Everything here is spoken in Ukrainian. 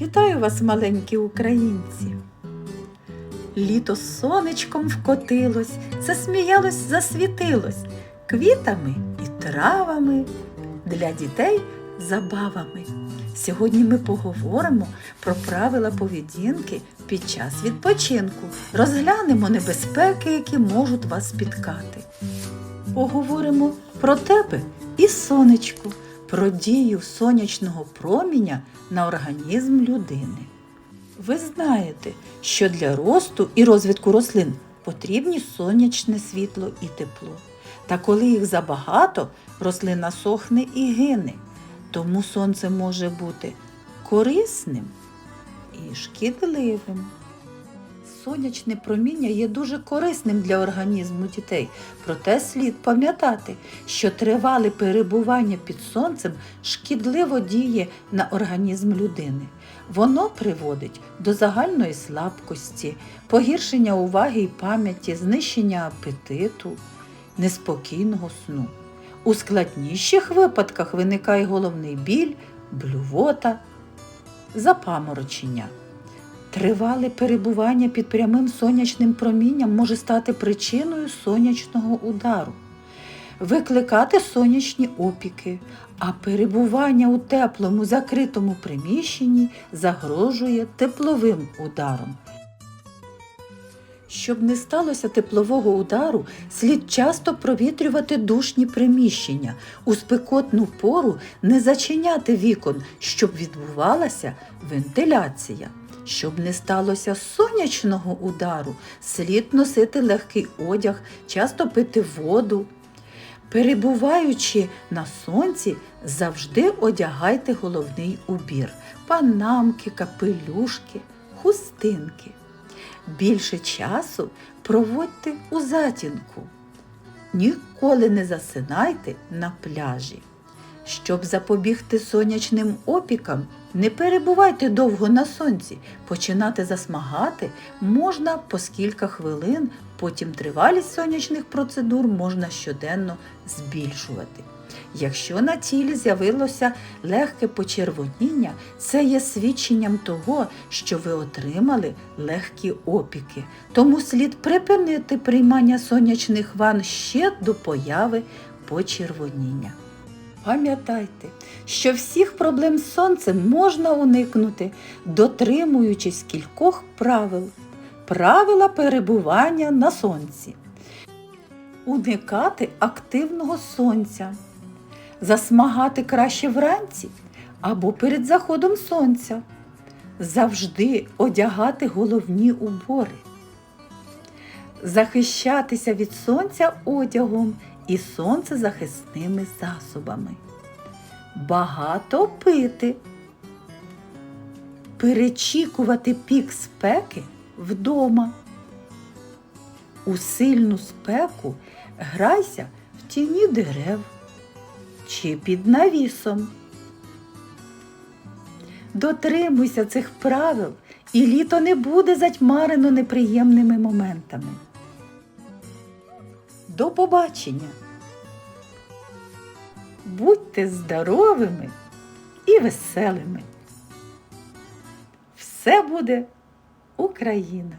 Вітаю вас, маленькі українці! Літо сонечком вкотилось, засміялось, засвітилось квітами і травами для дітей забавами. Сьогодні ми поговоримо про правила поведінки під час відпочинку. Розглянемо небезпеки, які можуть вас спіткати. Поговоримо про тебе і сонечко, про дію сонячного проміння на організм людини. Ви знаєте, що для росту і розвитку рослин потрібні сонячне світло і тепло. Та коли їх забагато, рослина сохне і гине. Тому сонце може бути корисним і шкідливим. Сонячне проміння є дуже корисним для організму дітей, проте слід пам'ятати, що тривале перебування під сонцем шкідливо діє на організм людини. Воно приводить до загальної слабкості, погіршення уваги і пам'яті, знищення апетиту, неспокійного сну. У складніших випадках виникає головний біль, блювота, запаморочення. Тривале перебування під прямим сонячним промінням може стати причиною сонячного удару, викликати сонячні опіки, а перебування у теплому закритому приміщенні загрожує тепловим ударом. Щоб не сталося теплового удару, слід часто провітрювати душні приміщення, у спекотну пору не зачиняти вікон, щоб відбувалася вентиляція. Щоб не сталося сонячного удару, слід носити легкий одяг, часто пити воду. Перебуваючи на сонці, завжди одягайте головний убір панамки, капелюшки, хустинки. Більше часу проводьте у затінку. Ніколи не засинайте на пляжі. Щоб запобігти сонячним опікам, не перебувайте довго на сонці. Починати засмагати можна по кілька хвилин, потім тривалість сонячних процедур можна щоденно збільшувати. Якщо на тілі з'явилося легке почервоніння, це є свідченням того, що ви отримали легкі опіки. Тому слід припинити приймання сонячних ванн ще до появи почервоніння. Пам'ятайте, що всіх проблем з сонцем можна уникнути, дотримуючись кількох правил. Правила перебування на сонці. Уникати активного сонця. Засмагати краще вранці або перед заходом сонця. Завжди одягати головні убори. Захищатися від сонця одягом і сонцезахисними засобами. Багато пити. Перечікувати пік спеки вдома. У сильну спеку грайся в тіні дерев чи під навісом. Дотримуйся цих правил, і літо не буде затьмарено неприємними моментами. До побачення! Будьте здоровими і веселими. Все буде Україна!